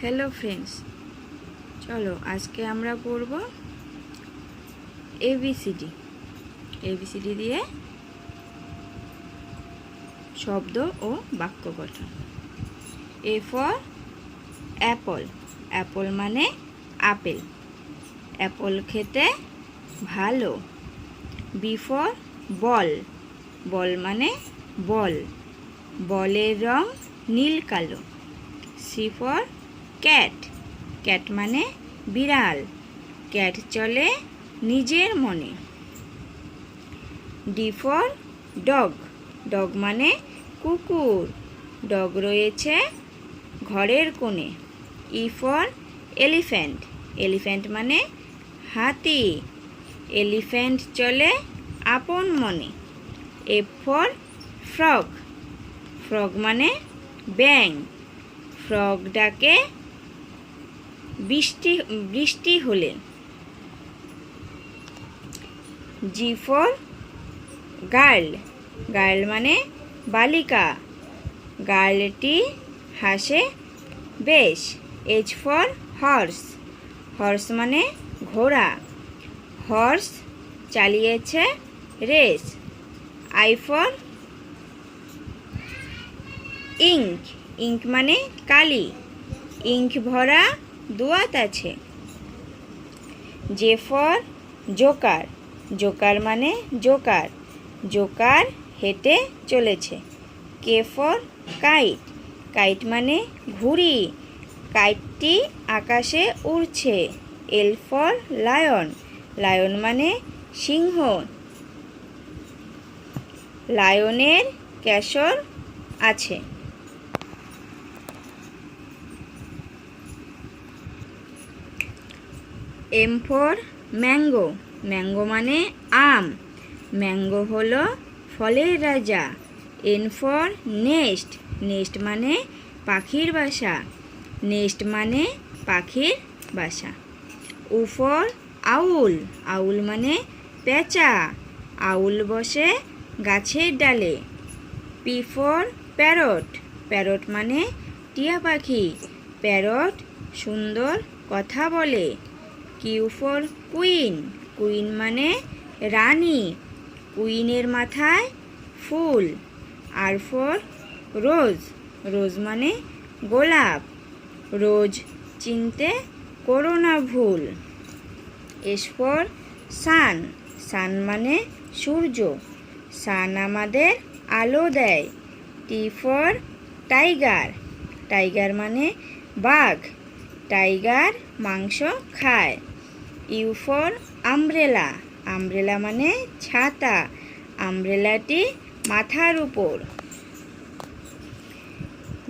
Hello friends চলো, আজকে আমরা পড়ব এবিসিডি এবিসিডি দিয়ে শব্দ ও বাক্য গঠন। এ ফর অ্যাপল অ্যাপল মানে আপেল। অ্যাপল খেতে ভালো। বি ফর বল বল মানে বল। বলের রং নীল কালো। C for cat. ক্যাট মানে বিড়াল। ক্যাট চলে নিজের মনে। D for dog. ডগ মানে কুকুর। ডগ রয়েছে ঘরের কোণে। E for elephant. এলিফ্যান্ট মানে হাতি। এলিফ্যান্ট চলে আপন মনে। F for frog. ফ্রগ মানে ব্যাং ফ্রগ ডাকে বৃষ্টি বৃষ্টি হলে জি ফর গার্ল। গার্ল মানে বালিকা। গার্লটি হাসে বেশ। এজ ফর হর্স হর্স মানে ঘোড়া। হর্স চালিয়েছে race I for ink ink মানে কালি। ইঙ্ক ভরা দোয়াত আছে। J for joker. জোকার মানে জোকার। জোকার হেঁটে চলেছে। K for kite. কাইট মানে ঘুড়ি। কাইটটি আকাশে উড়ছে। L for lion. লায়ন মানে সিংহ। লায়নের ক্যাশর আছে। এম ফর ম্যাঙ্গো ম্যাঙ্গো মানে আম। ম্যাঙ্গো হলো ফলের রাজা। এন ফর নেস্ট নেস্ট মানে পাখির বাসা। নেস্ট মানে পাখির বাসা। উ ফর আউল। আউল মানে পেঁচা। আউল বসে গাছের ডালে। পি ফর প্যারট প্যারট মানে টিয়া পাখি। প্যারট সুন্দর কথা বলে। Q for queen. কুইন মানে রানী। কুইনের মাথায় ফুল। আর ফর রোজ। রোজ মানে গোলাপ। রোজ চিনতে করো না ভুল। S for sun. সান মানে সূর্য। সান আমাদের আলো দেয়। T for tiger. টাইগার মানে বাঘ। টাইগার মাংস খায়। You for umbrella. আমব্রেলা মানে ছাতা। আমব্রেলাটি মাথার উপর।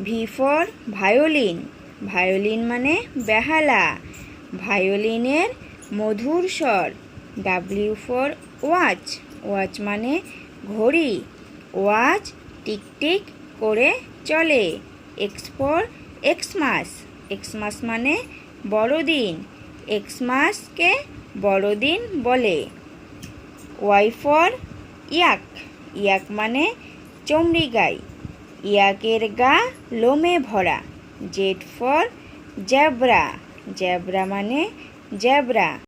V for, violin. ভায়োলিন মানে বেহালা। ভায়োলিনের মধুর স্বর। W for, watch. ওয়াচ মানে ঘড়ি। ওয়াচ টিকটিক করে চলে। X for, Xmas. এক্সমাস মানে বড়দিন। এক্সমাসকে বড়দিন বলে। Y for yak. ইয়াক মানে চমড়ি গাই ইয়াকের গা লোমে ভরা। জেড ফর জ্যাবরা জ্যাবরা মানে জ্যাবরা